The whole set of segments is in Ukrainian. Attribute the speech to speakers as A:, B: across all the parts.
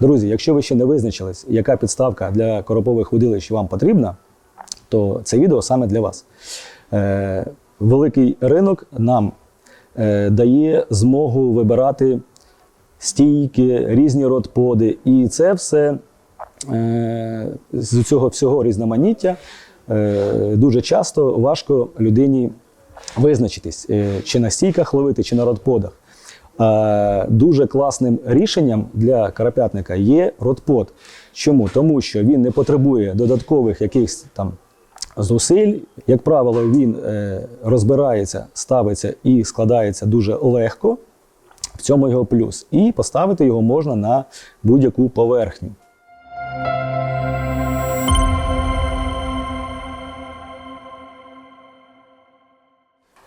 A: Друзі, якщо ви ще не визначились, яка підставка для коропових удилищ вам потрібна, то це відео саме для вас. Е, великий ринок нам е, дає змогу вибирати стійки, різні родподи. І це все е, з цього всього різноманіття дуже часто важко людині визначитись, чи на стійках ловити, чи на родподах. Е, Дуже класним рішенням для карапятника є родпод. Чому? Тому що він не потребує додаткових якихось там зусиль. Як правило, він е, розбирається, ставиться і складається дуже легко. В цьому його плюс. І поставити його можна на будь-яку поверхню.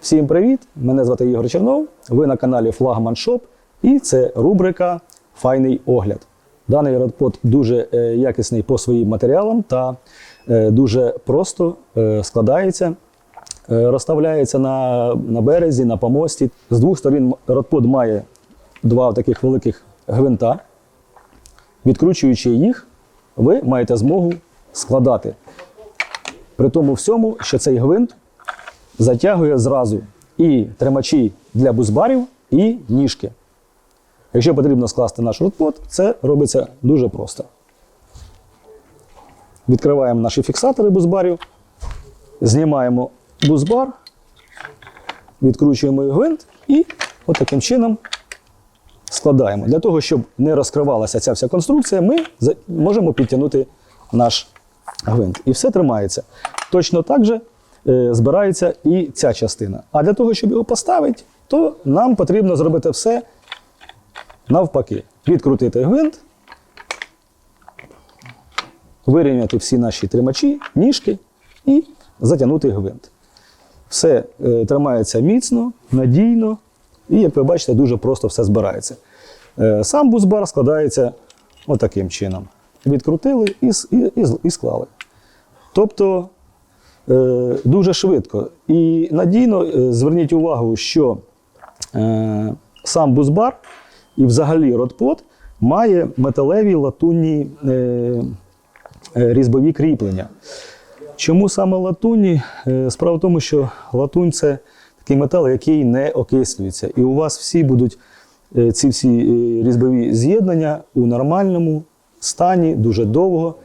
A: Всім привіт! Мене звати Ігор Чернов. Ви на каналі Флагман Шоп і це рубрика Файний огляд. Даний родпод дуже е, якісний по своїм матеріалам та е, дуже просто е, складається, розставляється на, на березі, на помості. З двох сторін родпод має два таких великих гвинта. Відкручуючи їх, ви маєте змогу складати. При тому всьому, що цей гвинт затягує зразу і тримачі для бузбарів, і ніжки. Якщо потрібно скласти наш рудпот, це робиться дуже просто. Відкриваємо наші фіксатори бузбарів, знімаємо бузбар, відкручуємо гвинт і от таким чином складаємо. Для того, щоб не розкривалася ця вся конструкція, ми можемо підтягнути наш гвинт. І все тримається. Точно так же збирається і ця частина. А для того, щоб його поставити, то нам потрібно зробити все навпаки. Відкрутити гвинт, вирівняти всі наші тримачі, ніжки і затягнути гвинт. Все е, тримається міцно, надійно, і, як ви бачите, дуже просто все збирається. Е, сам бузбар складається отаким чином. Відкрутили і, і, і, і склали. Тобто е, дуже швидко. І надійно е, зверніть увагу, що е, сам бузбар і взагалі родпот має металеві латунні е, е, різьбові кріплення. Чому саме латунні? Е, Справа в тому, що латунь це такий метал, який не окислюється. І у вас всі будуть е, ці всі е, різьбові з'єднання у нормальному стані дуже довго.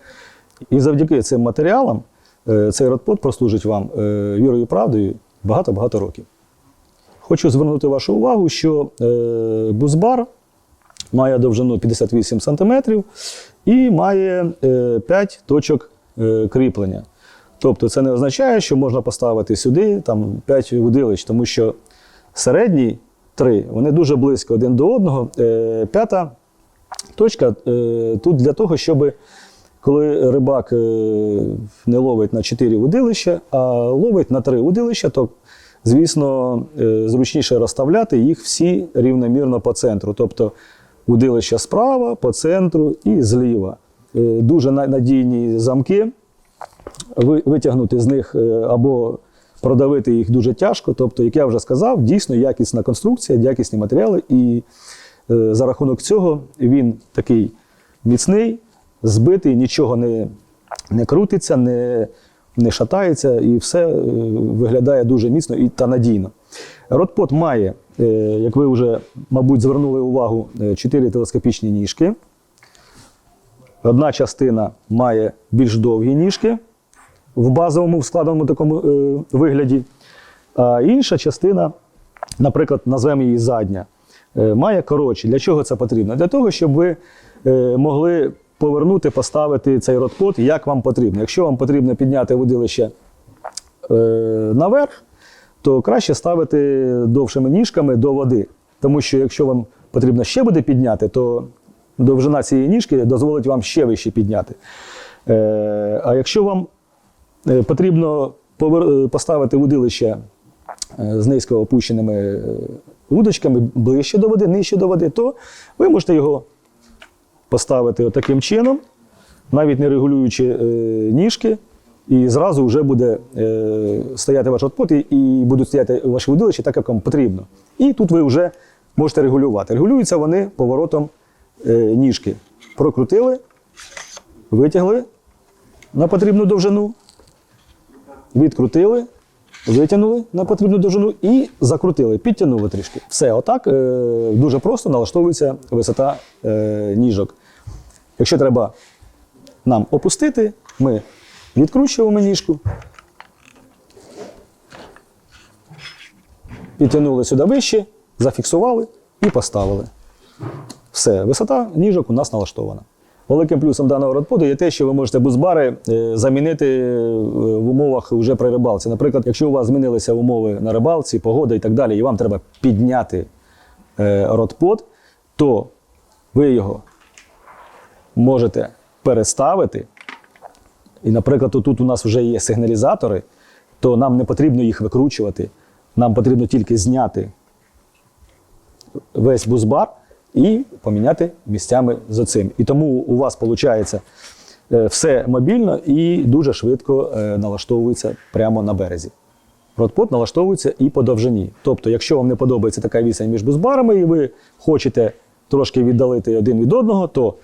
A: І завдяки цим матеріалам е, цей родпот прослужить вам е, вірою і правдою багато-багато років. Хочу звернути вашу увагу, що е, бузбар має довжину 58 см і має е, 5 точок е, кріплення. Тобто це не означає, що можна поставити сюди там, 5 удилищ, тому що середні три вони дуже близько один до одного. Е, П'ята точка е, тут для того, щоб коли рибак е, не ловить на 4 удилища, а ловить на 3 удилища, то, звісно, е, зручніше розставляти їх всі рівномірно по центру. Тобто удилища справа, по центру і зліва. Е, Дуже надійні замки. Витягнути з них або продавити їх дуже тяжко. Тобто, як я вже сказав, дійсно якісна конструкція, якісні матеріали, і за рахунок цього він такий міцний, збитий, нічого не, не крутиться, не, не шатається, і все е, виглядає дуже міцно і та надійно. Ротпот має, е, як ви вже, мабуть, звернули увагу, е, чотири телескопічні ніжки. Одна частина має більш довгі ніжки в базовому в складеному такому е, вигляді. А інша частина, наприклад, назвемо її задня, е, має коротші. Для чого це потрібно? Для того, щоб ви е, могли повернути, поставити цей родпот, як вам потрібно. Якщо вам потрібно підняти водилище е, наверх, то краще ставити довшими ніжками до води. Тому що якщо вам потрібно ще буде підняти, то довжина цієї ніжки дозволить вам ще вище підняти. Е, а якщо вам е, потрібно повер- е, поставити вудилище е, з низько опущеними вудочками ближче до води, нижче до води, то ви можете його поставити таким чином, навіть не регулюючи е, ніжки, і зразу вже буде е, стояти ваш отпот, і, будуть стояти ваші водилища так, як вам потрібно. І тут ви вже можете регулювати. Регулюються вони поворотом е, ніжки. прокрутили, витягли на потрібну довжину, відкрутили, витягнули на потрібну довжину і закрутили, підтягнули трішки. Все, отак е, дуже просто налаштовується висота е, ніжок. Якщо треба нам опустити, ми відкручуємо ніжку, підтягнули сюди вище, зафіксували і поставили. Все, висота ніжок у нас налаштована. Великим плюсом даного родподу є те, що ви можете бузбари е, замінити е, в умовах вже при рибалці. Наприклад, якщо у вас змінилися умови на рибалці, погода і так далі, і вам треба підняти е, родпод, то ви його можете переставити. І, наприклад, тут у нас вже є сигналізатори, то нам не потрібно їх викручувати. Нам потрібно тільки зняти весь бузбар і поміняти місцями з оцим. І тому у вас виходить все мобільно і дуже швидко е, налаштовується прямо на березі. Ротпот налаштовується і по довжині. Тобто, якщо вам не подобається така відстань між бузбарами, і ви хочете трошки віддалити один від одного, то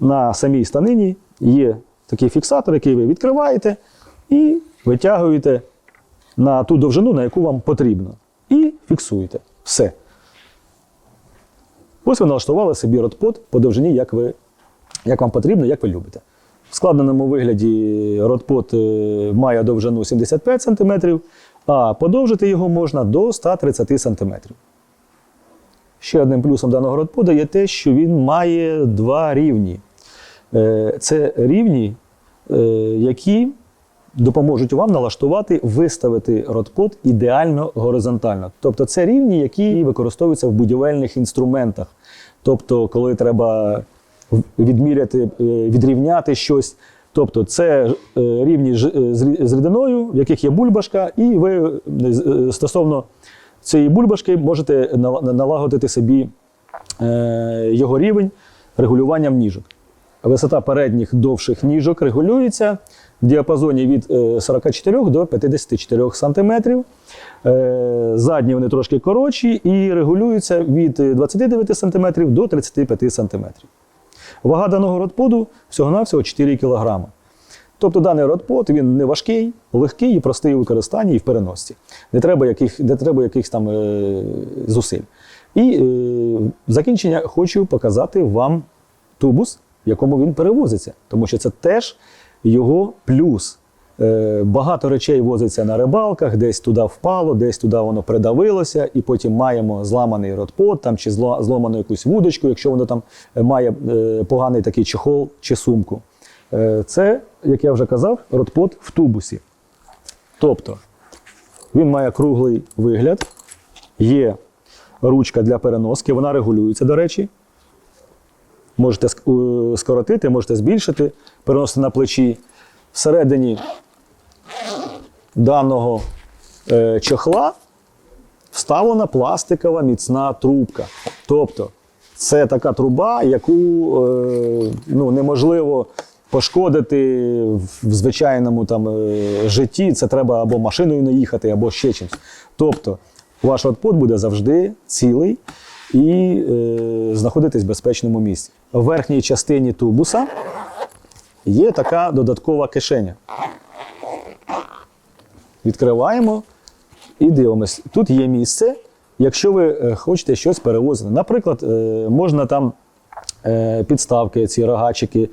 A: на самій станині є такий фіксатор, який ви відкриваєте і витягуєте на ту довжину, на яку вам потрібно. І фіксуєте. Все. Ось ви налаштували собі ротпот по довжині, як, ви, як вам потрібно, як ви любите. В складеному вигляді ротпот е, має довжину 75 см, а подовжити його можна до 130 см. Ще одним плюсом даного ротпода є те, що він має два рівні. Е, Це рівні, е, які допоможуть вам налаштувати, виставити ротпот ідеально горизонтально. Тобто це рівні, які використовуються в будівельних інструментах. Тобто, коли треба відміряти, е, відрівняти щось. Тобто це е, рівні е, з рідиною, в яких є бульбашка, і ви стосовно цієї бульбашки можете налагодити собі його рівень регулюванням ніжок. Висота передніх довших ніжок регулюється в діапазоні від е, 44 до 54 см. Задні вони трошки коротші і регулюються від 29 см до 35 см. Вага даного родподу всього-навсього 4 кг. Тобто даний родпод він не важкий, легкий і простий у використанні і в переносці. Не треба яких, треба якихось там е, зусиль. І е, в закінчення хочу показати вам тубус, в якому він перевозиться, тому що це теж його плюс. Е, Багато речей возиться на рибалках, десь туди впало, десь туди воно придавилося, і потім маємо зламаний родпод там, чи зламану якусь вудочку, якщо воно там е, має е, поганий такий чехол чи сумку. Це, як я вже казав, родпод в тубусі. Тобто він має круглий вигляд, є ручка для переноски, вона регулюється, до речі. Можете е, скоротити, можете збільшити, переносити на плечі. Всередині даного е, чохла вставлена пластикова міцна трубка. Тобто це така труба, яку е, ну, неможливо пошкодити в звичайному там, житті. Це треба або машиною не їхати, або ще чимось. Тобто ваш отпот буде завжди цілий і е, знаходитись в безпечному місці. В верхній частині тубуса є така додаткова кишеня. Відкриваємо і дивимось. Тут є місце, якщо ви е, хочете щось перевозити. Наприклад, е, можна там е, підставки, ці рогачики,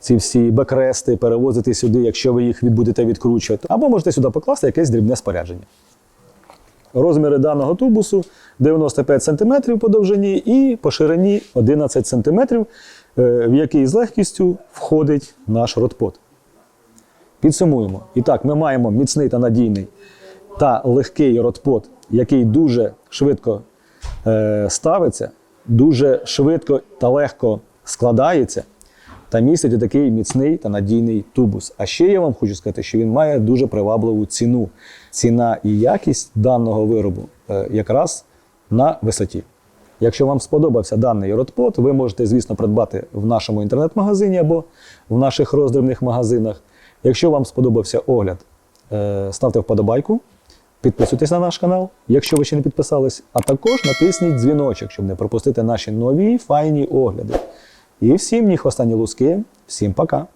A: ці всі бекрести перевозити сюди, якщо ви їх будете відкручувати. Або можете сюди покласти якесь дрібне спорядження. Розміри даного тубусу 95 см по довжині і по ширині 11 см, е, в який з легкістю входить наш родпот. Підсумуємо. І так, ми маємо міцний та надійний та легкий родпот, який дуже швидко е, ставиться, дуже швидко та легко складається та містить такий міцний та надійний тубус. А ще я вам хочу сказати, що він має дуже привабливу ціну. Ціна і якість даного виробу е, якраз на висоті. Якщо вам сподобався даний родпот, ви можете, звісно, придбати в нашому інтернет-магазині або в наших роздрібних магазинах. Якщо вам сподобався огляд, е, ставте вподобайку, підписуйтесь на наш канал, якщо ви ще не підписались, а також натисніть дзвіночок, щоб не пропустити наші нові файні огляди. І всім ніг хвоста, ні луски. Всім пока.